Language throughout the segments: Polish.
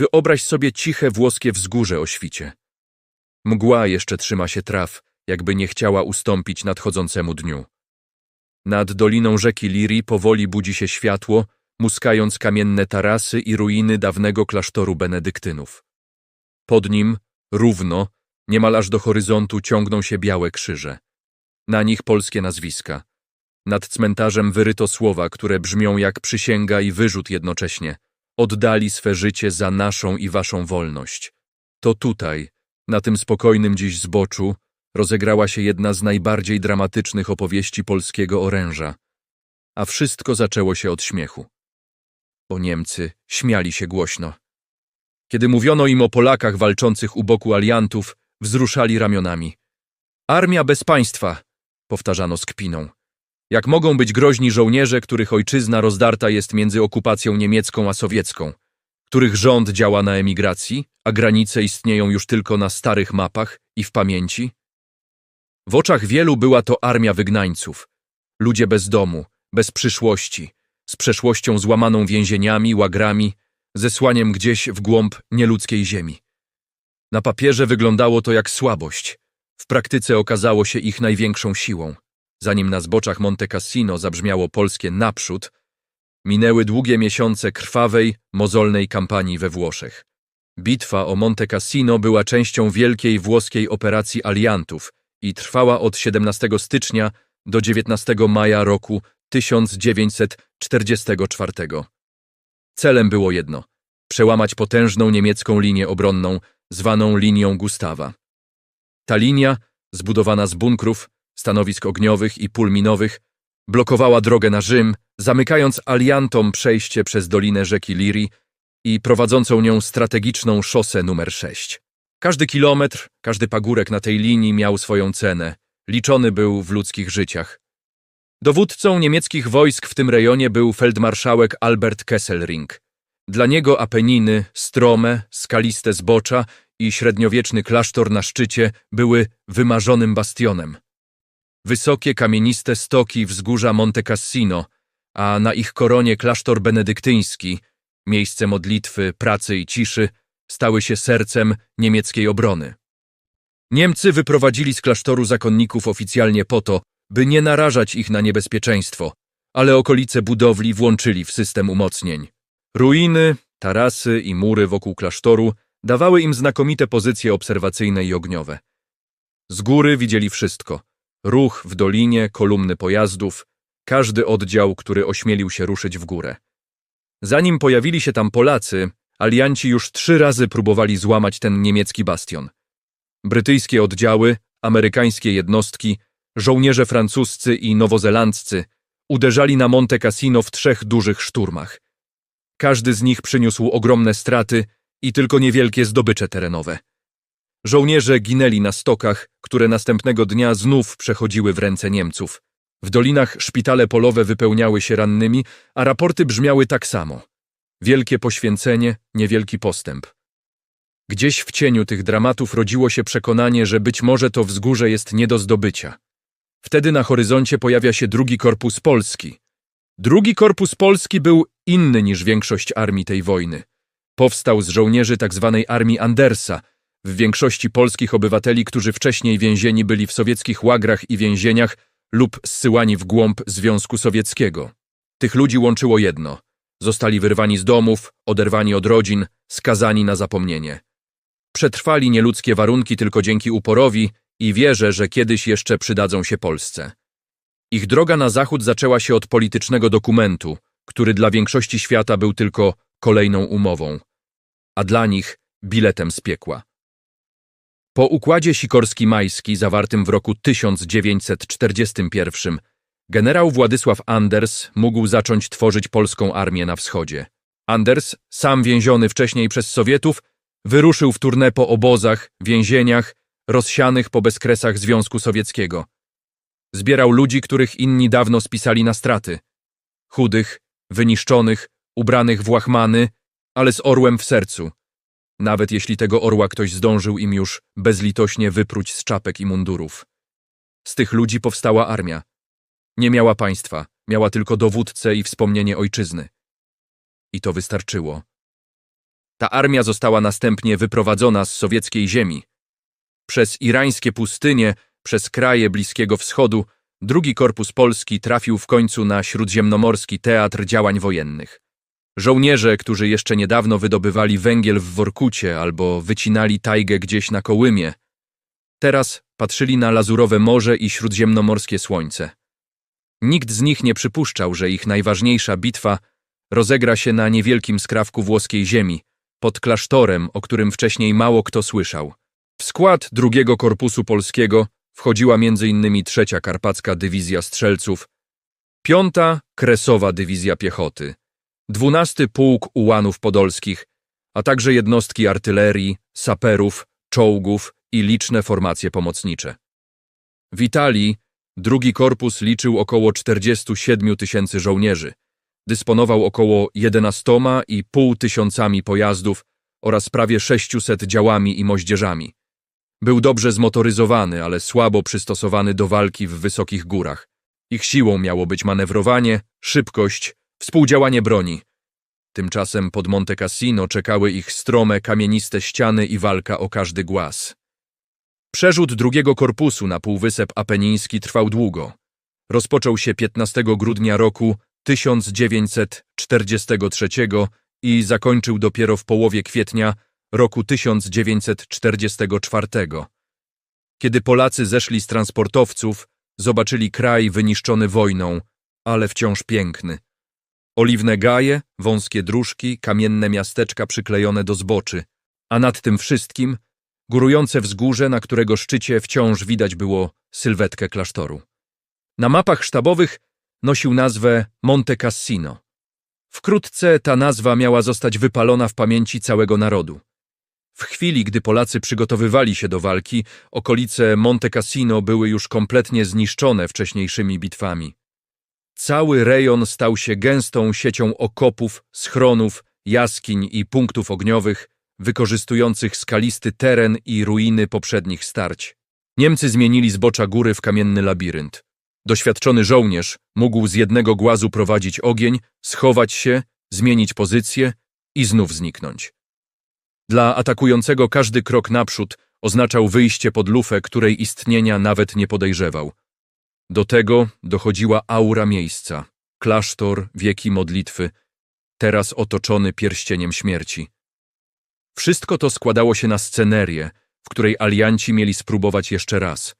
Wyobraź sobie ciche włoskie wzgórze o świcie. Mgła jeszcze trzyma się traw, jakby nie chciała ustąpić nadchodzącemu dniu. Nad doliną rzeki Liri powoli budzi się światło, muskając kamienne tarasy i ruiny dawnego klasztoru benedyktynów. Pod nim, równo, niemal aż do horyzontu ciągną się białe krzyże. Na nich polskie nazwiska. Nad cmentarzem wyryto słowa, które brzmią jak przysięga i wyrzut jednocześnie. Oddali swe życie za naszą i waszą wolność. To tutaj, na tym spokojnym dziś zboczu, rozegrała się jedna z najbardziej dramatycznych opowieści polskiego oręża. A wszystko zaczęło się od śmiechu. Bo Niemcy śmiali się głośno. Kiedy mówiono im o Polakach walczących u boku aliantów, wzruszali ramionami. Armia bez państwa, powtarzano z kpiną. Jak mogą być groźni żołnierze, których ojczyzna rozdarta jest między okupacją niemiecką a sowiecką, których rząd działa na emigracji, a granice istnieją już tylko na starych mapach i w pamięci? W oczach wielu była to armia wygnańców, ludzie bez domu, bez przyszłości, z przeszłością złamaną więzieniami, łagrami, zesłaniem gdzieś w głąb nieludzkiej ziemi. Na papierze wyglądało to jak słabość, w praktyce okazało się ich największą siłą. Zanim na zboczach Monte Cassino zabrzmiało polskie naprzód, minęły długie miesiące krwawej, mozolnej kampanii we Włoszech. Bitwa o Monte Cassino była częścią wielkiej włoskiej operacji aliantów i trwała od 17 stycznia do 19 maja roku 1944. Celem było jedno przełamać potężną niemiecką linię obronną, zwaną linią Gustawa. Ta linia, zbudowana z bunkrów, stanowisk ogniowych i pól minowych, blokowała drogę na Rzym, zamykając aliantom przejście przez dolinę rzeki Liri i prowadzącą nią strategiczną szosę numer 6. Każdy kilometr, każdy pagórek na tej linii miał swoją cenę, liczony był w ludzkich życiach. Dowódcą niemieckich wojsk w tym rejonie był feldmarszałek Albert Kesselring. Dla niego Apeniny, strome, skaliste zbocza i średniowieczny klasztor na szczycie były wymarzonym bastionem. Wysokie, kamieniste stoki wzgórza Monte Cassino, a na ich koronie klasztor benedyktyński, miejsce modlitwy, pracy i ciszy, stały się sercem niemieckiej obrony. Niemcy wyprowadzili z klasztoru zakonników oficjalnie po to, by nie narażać ich na niebezpieczeństwo, ale okolice budowli włączyli w system umocnień. Ruiny, tarasy i mury wokół klasztoru dawały im znakomite pozycje obserwacyjne i ogniowe. Z góry widzieli wszystko. Ruch w dolinie, kolumny pojazdów, każdy oddział, który ośmielił się ruszyć w górę. Zanim pojawili się tam Polacy, alianci już trzy razy próbowali złamać ten niemiecki bastion. Brytyjskie oddziały, amerykańskie jednostki, żołnierze francuscy i nowozelandzcy uderzali na Monte Cassino w trzech dużych szturmach. Każdy z nich przyniósł ogromne straty i tylko niewielkie zdobycze terenowe. Żołnierze ginęli na stokach, które następnego dnia znów przechodziły w ręce Niemców. W dolinach szpitale polowe wypełniały się rannymi, a raporty brzmiały tak samo. Wielkie poświęcenie, niewielki postęp. Gdzieś w cieniu tych dramatów rodziło się przekonanie, że być może to wzgórze jest nie do zdobycia. Wtedy na horyzoncie pojawia się drugi korpus polski. Drugi korpus polski był inny niż większość armii tej wojny. Powstał z żołnierzy tzw. Tak armii Andersa, w większości polskich obywateli, którzy wcześniej więzieni byli w sowieckich łagrach i więzieniach lub zsyłani w głąb Związku Sowieckiego. Tych ludzi łączyło jedno. Zostali wyrwani z domów, oderwani od rodzin, skazani na zapomnienie. Przetrwali nieludzkie warunki tylko dzięki uporowi i wierze, że kiedyś jeszcze przydadzą się Polsce. Ich droga na zachód zaczęła się od politycznego dokumentu, który dla większości świata był tylko kolejną umową, a dla nich biletem z piekła. Po układzie Sikorski-Majski zawartym w roku 1941 generał Władysław Anders mógł zacząć tworzyć polską armię na wschodzie. Anders, sam więziony wcześniej przez Sowietów, wyruszył w turnę po obozach, więzieniach, rozsianych po bezkresach Związku Sowieckiego. Zbierał ludzi, których inni dawno spisali na straty. Chudych, wyniszczonych, ubranych w łachmany, ale z orłem w sercu. Nawet jeśli tego orła ktoś zdążył im już bezlitośnie wypróć z czapek i mundurów. Z tych ludzi powstała armia. Nie miała państwa, miała tylko dowódcę i wspomnienie ojczyzny. I to wystarczyło. Ta armia została następnie wyprowadzona z sowieckiej ziemi. Przez irańskie pustynie, przez kraje Bliskiego Wschodu, drugi Korpus Polski trafił w końcu na śródziemnomorski teatr działań wojennych. Żołnierze, którzy jeszcze niedawno wydobywali węgiel w Workucie albo wycinali tajgę gdzieś na Kołymie, teraz patrzyli na lazurowe morze i śródziemnomorskie słońce. Nikt z nich nie przypuszczał, że ich najważniejsza bitwa rozegra się na niewielkim skrawku włoskiej ziemi, pod klasztorem, o którym wcześniej mało kto słyszał. W skład drugiego Korpusu Polskiego wchodziła m.in. trzecia Karpacka Dywizja Strzelców, piąta Kresowa Dywizja Piechoty, dwunasty Pułk Ułanów Podolskich, a także jednostki artylerii, saperów, czołgów i liczne formacje pomocnicze. W Italii drugi korpus liczył około 47 tysięcy żołnierzy, dysponował około 11,5 tysiącami pojazdów oraz prawie 600 działami i moździerzami. Był dobrze zmotoryzowany, ale słabo przystosowany do walki w wysokich górach. Ich siłą miało być manewrowanie, szybkość, współdziałanie broni. Tymczasem pod Monte Cassino czekały ich strome, kamieniste ściany i walka o każdy głaz. Przerzut drugiego korpusu na Półwysep Apeniński trwał długo. Rozpoczął się 15 grudnia roku 1943 i zakończył dopiero w połowie kwietnia roku 1944. Kiedy Polacy zeszli z transportowców, zobaczyli kraj wyniszczony wojną, ale wciąż piękny. Oliwne gaje, wąskie dróżki, kamienne miasteczka przyklejone do zboczy, a nad tym wszystkim górujące wzgórze, na którego szczycie wciąż widać było sylwetkę klasztoru. Na mapach sztabowych nosił nazwę Monte Cassino. Wkrótce ta nazwa miała zostać wypalona w pamięci całego narodu. W chwili, gdy Polacy przygotowywali się do walki, okolice Monte Cassino były już kompletnie zniszczone wcześniejszymi bitwami. Cały rejon stał się gęstą siecią okopów, schronów, jaskiń i punktów ogniowych, wykorzystujących skalisty teren i ruiny poprzednich starć. Niemcy zmienili zbocza góry w kamienny labirynt. Doświadczony żołnierz mógł z jednego głazu prowadzić ogień, schować się, zmienić pozycję i znów zniknąć. Dla atakującego każdy krok naprzód oznaczał wyjście pod lufę, której istnienia nawet nie podejrzewał. Do tego dochodziła aura miejsca, klasztor, wieki modlitwy, teraz otoczony pierścieniem śmierci. Wszystko to składało się na scenerię, w której alianci mieli spróbować jeszcze raz.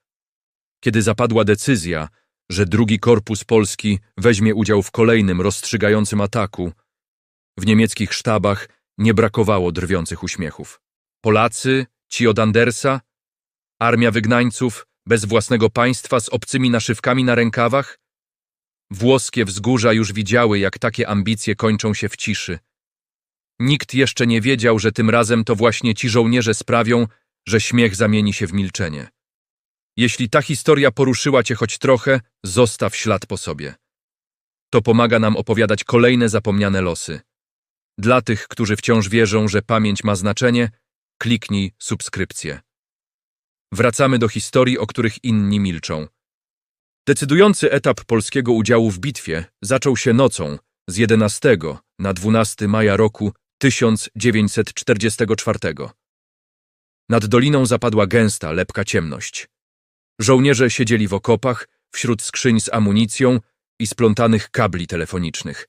Kiedy zapadła decyzja, że drugi korpus polski weźmie udział w kolejnym rozstrzygającym ataku, w niemieckich sztabach nie brakowało drwiących uśmiechów. Polacy, ci od Andersa, armia wygnańców bez własnego państwa z obcymi naszywkami na rękawach? Włoskie wzgórza już widziały, jak takie ambicje kończą się w ciszy. Nikt jeszcze nie wiedział, że tym razem to właśnie ci żołnierze sprawią, że śmiech zamieni się w milczenie. Jeśli ta historia poruszyła cię choć trochę, zostaw ślad po sobie. To pomaga nam opowiadać kolejne zapomniane losy. Dla tych, którzy wciąż wierzą, że pamięć ma znaczenie, kliknij subskrypcję. Wracamy do historii, o których inni milczą. Decydujący etap polskiego udziału w bitwie zaczął się nocą z 11 na 12 maja roku 1944. Nad doliną zapadła gęsta, lepka ciemność. Żołnierze siedzieli w okopach, wśród skrzyń z amunicją i splątanych kabli telefonicznych.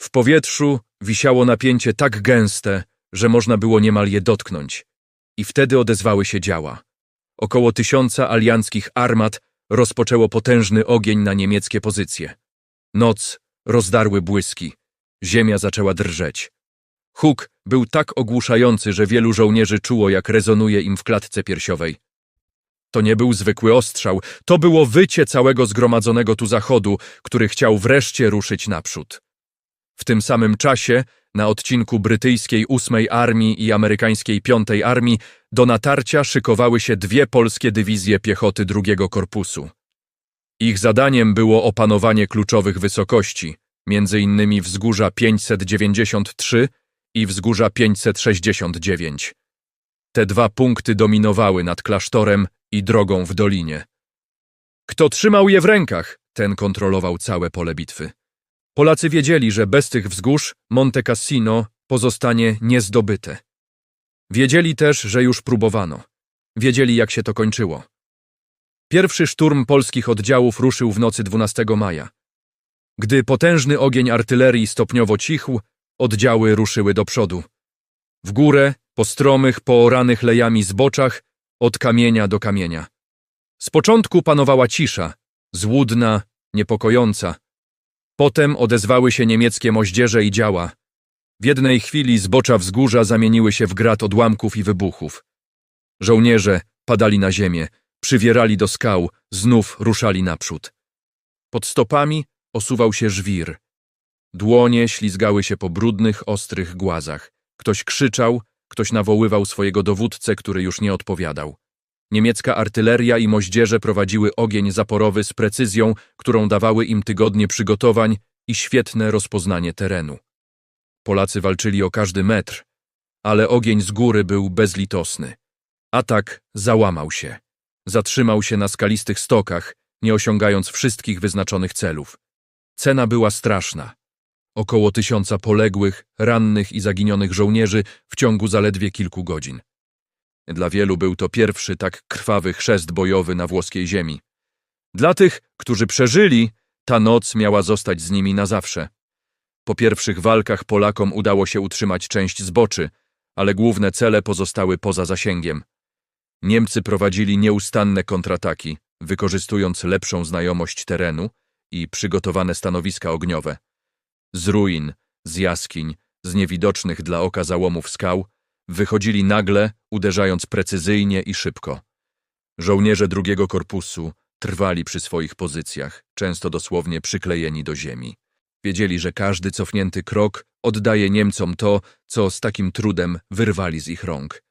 W powietrzu wisiało napięcie tak gęste, że można było niemal je dotknąć. I wtedy odezwały się działa. Około tysiąca alianckich armat rozpoczęło potężny ogień na niemieckie pozycje. Noc rozdarły błyski. Ziemia zaczęła drżeć. Huk był tak ogłuszający, że wielu żołnierzy czuło, jak rezonuje im w klatce piersiowej. To nie był zwykły ostrzał, to było wycie całego zgromadzonego tu zachodu, który chciał wreszcie ruszyć naprzód. W tym samym czasie, na odcinku brytyjskiej ósmej armii i amerykańskiej piątej armii, do natarcia szykowały się dwie polskie dywizje piechoty drugiego korpusu. Ich zadaniem było opanowanie kluczowych wysokości, innymi wzgórza 593 i wzgórza 569. Te dwa punkty dominowały nad klasztorem i drogą w dolinie. Kto trzymał je w rękach, ten kontrolował całe pole bitwy. Polacy wiedzieli, że bez tych wzgórz Monte Cassino pozostanie niezdobyte. Wiedzieli też, że już próbowano. Wiedzieli, jak się to kończyło. Pierwszy szturm polskich oddziałów ruszył w nocy 12 maja. Gdy potężny ogień artylerii stopniowo cichł, oddziały ruszyły do przodu. W górę, po stromych, pooranych lejami zboczach, od kamienia do kamienia. Z początku panowała cisza, złudna, niepokojąca. Potem odezwały się niemieckie moździerze i działa. W jednej chwili zbocza wzgórza zamieniły się w grat odłamków i wybuchów. Żołnierze padali na ziemię, przywierali do skał, znów ruszali naprzód. Pod stopami osuwał się żwir. Dłonie ślizgały się po brudnych, ostrych głazach. Ktoś krzyczał, ktoś nawoływał swojego dowódcę, który już nie odpowiadał. Niemiecka artyleria i moździerze prowadziły ogień zaporowy z precyzją, którą dawały im tygodnie przygotowań i świetne rozpoznanie terenu. Polacy walczyli o każdy metr, ale ogień z góry był bezlitosny. Atak załamał się. Zatrzymał się na skalistych stokach, nie osiągając wszystkich wyznaczonych celów. Cena była straszna. Około tysiąca poległych, rannych i zaginionych żołnierzy w ciągu zaledwie kilku godzin. Dla wielu był to pierwszy tak krwawy chrzest bojowy na włoskiej ziemi. Dla tych, którzy przeżyli, ta noc miała zostać z nimi na zawsze. Po pierwszych walkach Polakom udało się utrzymać część zboczy, ale główne cele pozostały poza zasięgiem. Niemcy prowadzili nieustanne kontrataki, wykorzystując lepszą znajomość terenu i przygotowane stanowiska ogniowe. Z ruin, z jaskiń, z niewidocznych dla oka załomów skał wychodzili nagle, uderzając precyzyjnie i szybko. Żołnierze drugiego korpusu trwali przy swoich pozycjach, często dosłownie przyklejeni do ziemi. Wiedzieli, że każdy cofnięty krok oddaje Niemcom to, co z takim trudem wyrwali z ich rąk.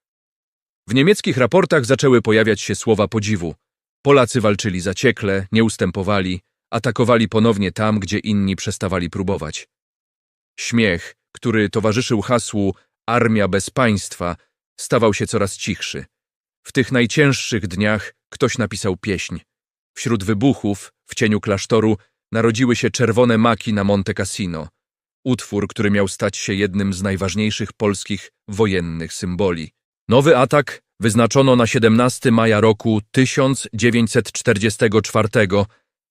W niemieckich raportach zaczęły pojawiać się słowa podziwu. Polacy walczyli zaciekle, nie ustępowali, atakowali ponownie tam, gdzie inni przestawali próbować. Śmiech, który towarzyszył hasłu Armia bez państwa, stawał się coraz cichszy. W tych najcięższych dniach ktoś napisał pieśń. Wśród wybuchów, w cieniu klasztoru, narodziły się czerwone maki na Monte Cassino. Utwór, który miał stać się jednym z najważniejszych polskich wojennych symboli. Nowy atak wyznaczono na 17 maja roku 1944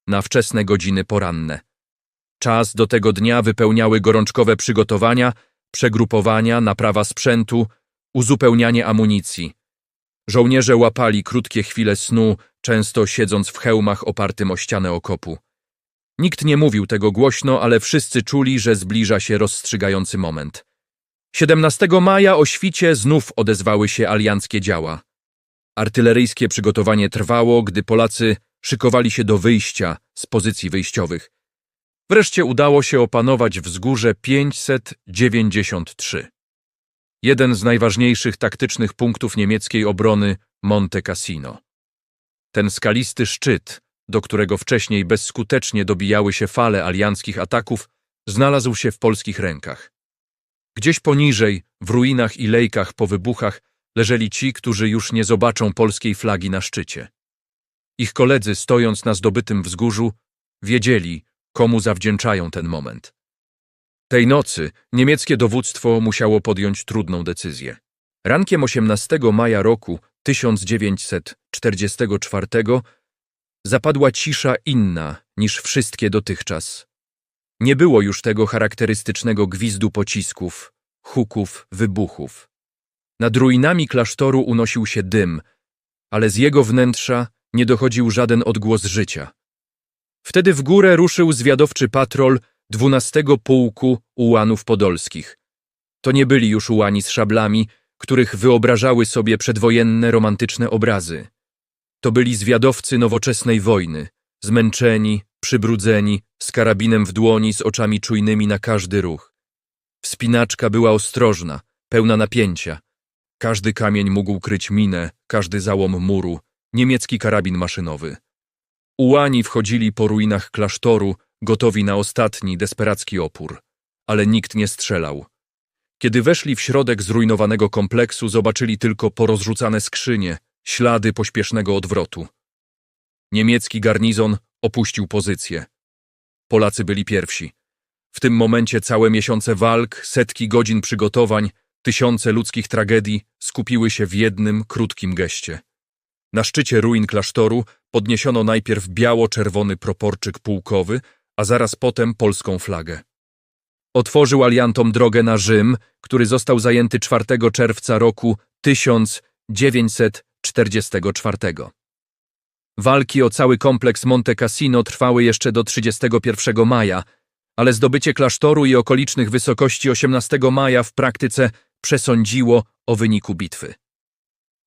na wczesne godziny poranne. Czas do tego dnia wypełniały gorączkowe przygotowania, przegrupowania, naprawa sprzętu, uzupełnianie amunicji. Żołnierze łapali krótkie chwile snu, często siedząc w hełmach opartym o ścianę okopu. Nikt nie mówił tego głośno, ale wszyscy czuli, że zbliża się rozstrzygający moment. 17 maja o świcie znów odezwały się alianckie działa. Artyleryjskie przygotowanie trwało, gdy Polacy szykowali się do wyjścia z pozycji wyjściowych. Wreszcie udało się opanować wzgórze 593. Jeden z najważniejszych taktycznych punktów niemieckiej obrony Monte Cassino. Ten skalisty szczyt, do którego wcześniej bezskutecznie dobijały się fale alianckich ataków, znalazł się w polskich rękach. Gdzieś poniżej, w ruinach i lejkach po wybuchach, leżeli ci, którzy już nie zobaczą polskiej flagi na szczycie. Ich koledzy, stojąc na zdobytym wzgórzu, wiedzieli, komu zawdzięczają ten moment. Tej nocy niemieckie dowództwo musiało podjąć trudną decyzję. Rankiem 18 maja roku 1944 zapadła cisza inna niż wszystkie dotychczas. Nie było już tego charakterystycznego gwizdu pocisków, huków, wybuchów. Nad ruinami klasztoru unosił się dym, ale z jego wnętrza nie dochodził żaden odgłos życia. Wtedy w górę ruszył zwiadowczy patrol dwunastego pułku ułanów podolskich. To nie byli już ułani z szablami, których wyobrażały sobie przedwojenne romantyczne obrazy. To byli zwiadowcy nowoczesnej wojny, zmęczeni, przybrudzeni, z karabinem w dłoni, z oczami czujnymi na każdy ruch. Wspinaczka była ostrożna, pełna napięcia. Każdy kamień mógł kryć minę, każdy załom muru, niemiecki karabin maszynowy. Ułani wchodzili po ruinach klasztoru, gotowi na ostatni, desperacki opór. Ale nikt nie strzelał. Kiedy weszli w środek zrujnowanego kompleksu, zobaczyli tylko porozrzucane skrzynie, ślady pośpiesznego odwrotu. Niemiecki garnizon opuścił pozycję. Polacy byli pierwsi. W tym momencie całe miesiące walk, setki godzin przygotowań, tysiące ludzkich tragedii skupiły się w jednym krótkim geście. Na szczycie ruin klasztoru podniesiono najpierw biało-czerwony proporczyk pułkowy, a zaraz potem polską flagę. Otworzył aliantom drogę na Rzym, który został zajęty 4 czerwca roku 1944. Walki o cały kompleks Monte Cassino trwały jeszcze do 31 maja, ale zdobycie klasztoru i okolicznych wysokości 18 maja w praktyce przesądziło o wyniku bitwy.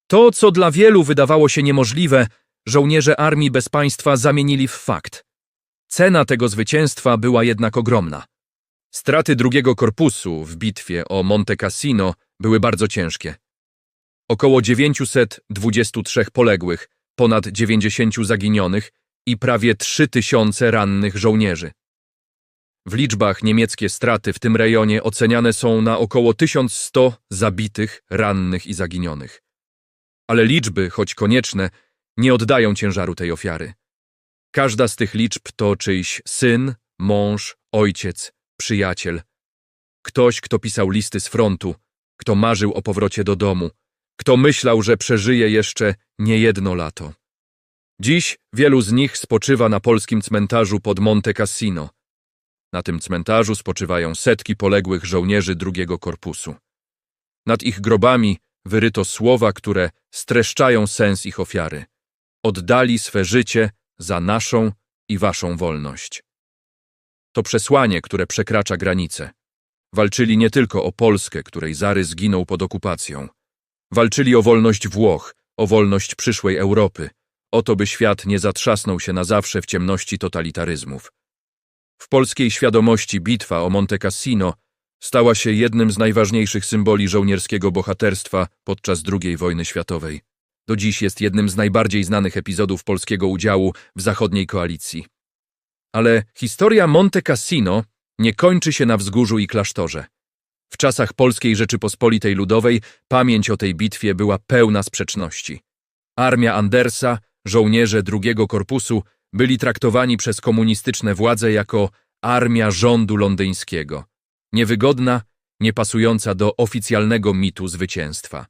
To, co dla wielu wydawało się niemożliwe, żołnierze Armii Bez Państwa zamienili w fakt. Cena tego zwycięstwa była jednak ogromna. Straty drugiego korpusu w bitwie o Monte Cassino były bardzo ciężkie. Około 923 poległych, ponad 90 zaginionych i prawie 3000 rannych żołnierzy. W liczbach niemieckie straty w tym rejonie oceniane są na około 1100 zabitych, rannych i zaginionych. Ale liczby, choć konieczne, nie oddają ciężaru tej ofiary. Każda z tych liczb to czyjś syn, mąż, ojciec, przyjaciel. Ktoś, kto pisał listy z frontu, kto marzył o powrocie do domu, kto myślał, że przeżyje jeszcze niejedno lato. Dziś wielu z nich spoczywa na polskim cmentarzu pod Monte Cassino. Na tym cmentarzu spoczywają setki poległych żołnierzy drugiego korpusu. Nad ich grobami wyryto słowa, które streszczają sens ich ofiary. Oddali swe życie za naszą i waszą wolność. To przesłanie, które przekracza granice. Walczyli nie tylko o Polskę, której Zary zginął pod okupacją. Walczyli o wolność Włoch, o wolność przyszłej Europy, o to, by świat nie zatrzasnął się na zawsze w ciemności totalitaryzmów. W polskiej świadomości bitwa o Monte Cassino stała się jednym z najważniejszych symboli żołnierskiego bohaterstwa podczas II wojny światowej. Do dziś jest jednym z najbardziej znanych epizodów polskiego udziału w zachodniej koalicji. Ale historia Monte Cassino nie kończy się na wzgórzu i klasztorze. W czasach Polskiej Rzeczypospolitej Ludowej pamięć o tej bitwie była pełna sprzeczności. Armia Andersa, żołnierze drugiego korpusu byli traktowani przez komunistyczne władze jako armia rządu londyńskiego. Niewygodna, niepasująca do oficjalnego mitu zwycięstwa.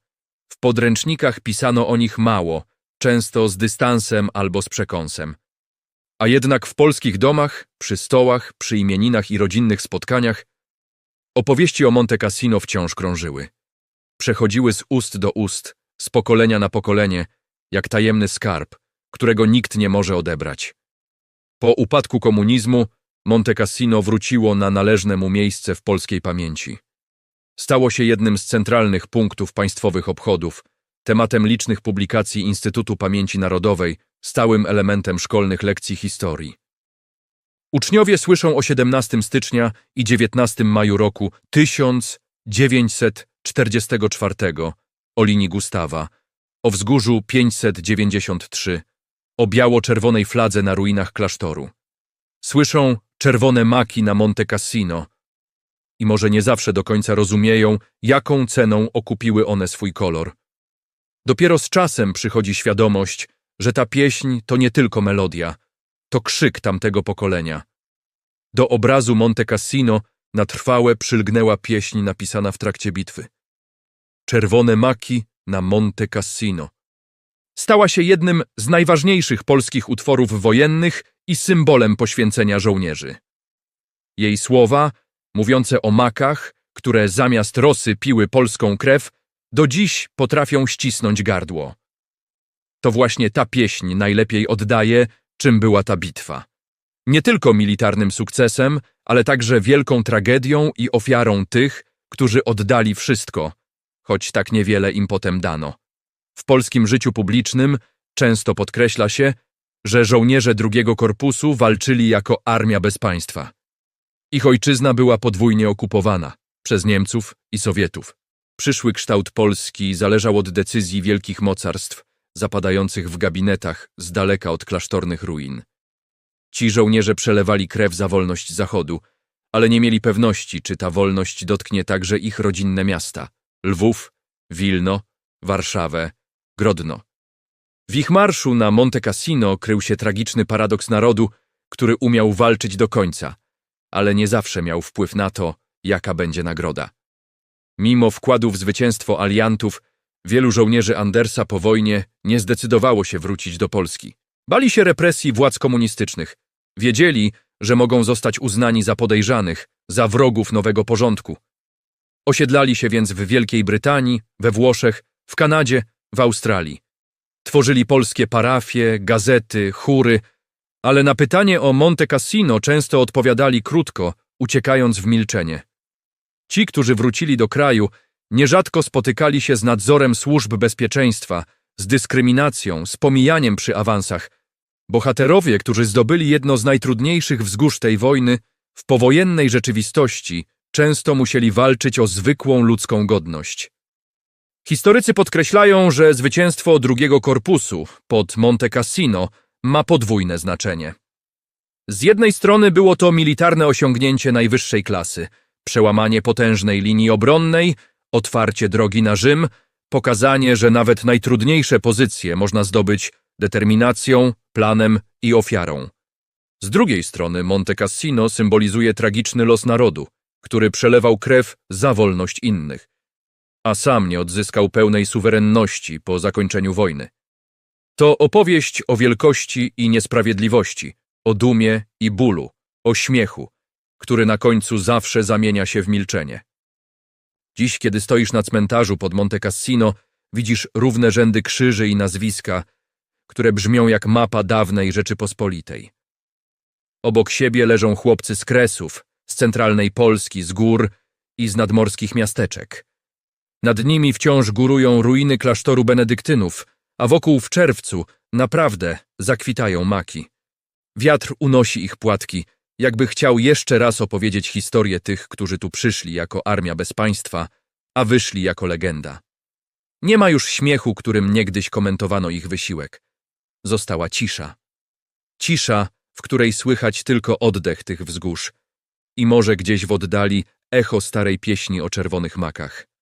W podręcznikach pisano o nich mało, często z dystansem albo z przekąsem. A jednak w polskich domach, przy stołach, przy imieninach i rodzinnych spotkaniach opowieści o Monte Cassino wciąż krążyły. Przechodziły z ust do ust, z pokolenia na pokolenie, jak tajemny skarb, którego nikt nie może odebrać. Po upadku komunizmu Monte Cassino wróciło na należne mu miejsce w polskiej pamięci. Stało się jednym z centralnych punktów państwowych obchodów, tematem licznych publikacji Instytutu Pamięci Narodowej, stałym elementem szkolnych lekcji historii. Uczniowie słyszą o 17 stycznia i 19 maju roku 1944 o linii Gustawa, o wzgórzu 593, o biało-czerwonej fladze na ruinach klasztoru. Słyszą czerwone maki na Monte Cassino i może nie zawsze do końca rozumieją, jaką ceną okupiły one swój kolor. Dopiero z czasem przychodzi świadomość, że ta pieśń to nie tylko melodia, to krzyk tamtego pokolenia. Do obrazu Monte Cassino na trwałe przylgnęła pieśń napisana w trakcie bitwy. Czerwone maki na Monte Cassino. Stała się jednym z najważniejszych polskich utworów wojennych i symbolem poświęcenia żołnierzy. Jej słowa, mówiące o makach, które zamiast rosy piły polską krew, do dziś potrafią ścisnąć gardło. To właśnie ta pieśń najlepiej oddaje, czym była ta bitwa. Nie tylko militarnym sukcesem, ale także wielką tragedią i ofiarą tych, którzy oddali wszystko, choć tak niewiele im potem dano. W polskim życiu publicznym często podkreśla się, że żołnierze drugiego korpusu walczyli jako armia bez państwa. Ich ojczyzna była podwójnie okupowana przez Niemców i Sowietów. Przyszły kształt Polski zależał od decyzji wielkich mocarstw, zapadających w gabinetach z daleka od klasztornych ruin. Ci żołnierze przelewali krew za wolność Zachodu, ale nie mieli pewności, czy ta wolność dotknie także ich rodzinne miasta Lwów, Wilno, Warszawę, Grodno. W ich marszu na Monte Cassino krył się tragiczny paradoks narodu, który umiał walczyć do końca. ale nie zawsze miał wpływ na to, jaka będzie nagroda. Mimo wkładu w zwycięstwo aliantów, wielu żołnierzy Andersa po wojnie nie zdecydowało się wrócić do Polski. Bali się represji władz komunistycznych. Wiedzieli, że mogą zostać uznani za podejrzanych, za wrogów nowego porządku. Osiedlali się więc w Wielkiej Brytanii, we Włoszech, w Kanadzie, w Australii. Tworzyli polskie parafie, gazety, chóry, ale na pytanie o Monte Cassino często odpowiadali krótko, uciekając w milczenie. Ci, którzy wrócili do kraju, nierzadko spotykali się z nadzorem służb bezpieczeństwa, z dyskryminacją, z pomijaniem przy awansach. Bohaterowie, którzy zdobyli jedno z najtrudniejszych wzgórz tej wojny, w powojennej rzeczywistości często musieli walczyć o zwykłą ludzką godność. Historycy podkreślają, że zwycięstwo drugiego korpusu pod Monte Cassino ma podwójne znaczenie. Z jednej strony było to militarne osiągnięcie najwyższej klasy, przełamanie potężnej linii obronnej, otwarcie drogi na Rzym, pokazanie, że nawet najtrudniejsze pozycje można zdobyć determinacją, planem i ofiarą. Z drugiej strony Monte Cassino symbolizuje tragiczny los narodu, który przelewał krew za wolność innych, a sam nie odzyskał pełnej suwerenności po zakończeniu wojny. To opowieść o wielkości i niesprawiedliwości, o dumie i bólu, o śmiechu, który na końcu zawsze zamienia się w milczenie. Dziś, kiedy stoisz na cmentarzu pod Monte Cassino, widzisz równe rzędy krzyży i nazwiska, które brzmią jak mapa dawnej Rzeczypospolitej. Obok siebie leżą chłopcy z Kresów, z centralnej Polski, z gór i z nadmorskich miasteczek. Nad nimi wciąż górują ruiny klasztoru benedyktynów, a wokół w czerwcu naprawdę zakwitają maki. Wiatr unosi ich płatki, jakby chciał jeszcze raz opowiedzieć historię tych, którzy tu przyszli jako armia bez państwa, a wyszli jako legenda. Nie ma już śmiechu, którym niegdyś komentowano ich wysiłek. Została cisza. Cisza, w której słychać tylko oddech tych wzgórz i może gdzieś w oddali echo starej pieśni o czerwonych makach.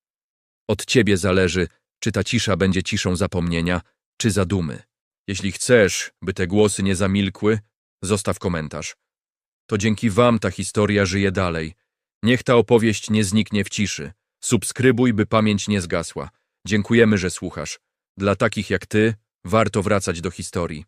Od ciebie zależy, czy ta cisza będzie ciszą zapomnienia, czy zadumy. Jeśli chcesz, by te głosy nie zamilkły, zostaw komentarz. To dzięki wam ta historia żyje dalej. Niech ta opowieść nie zniknie w ciszy. Subskrybuj, by pamięć nie zgasła. Dziękujemy, że słuchasz. Dla takich jak ty warto wracać do historii.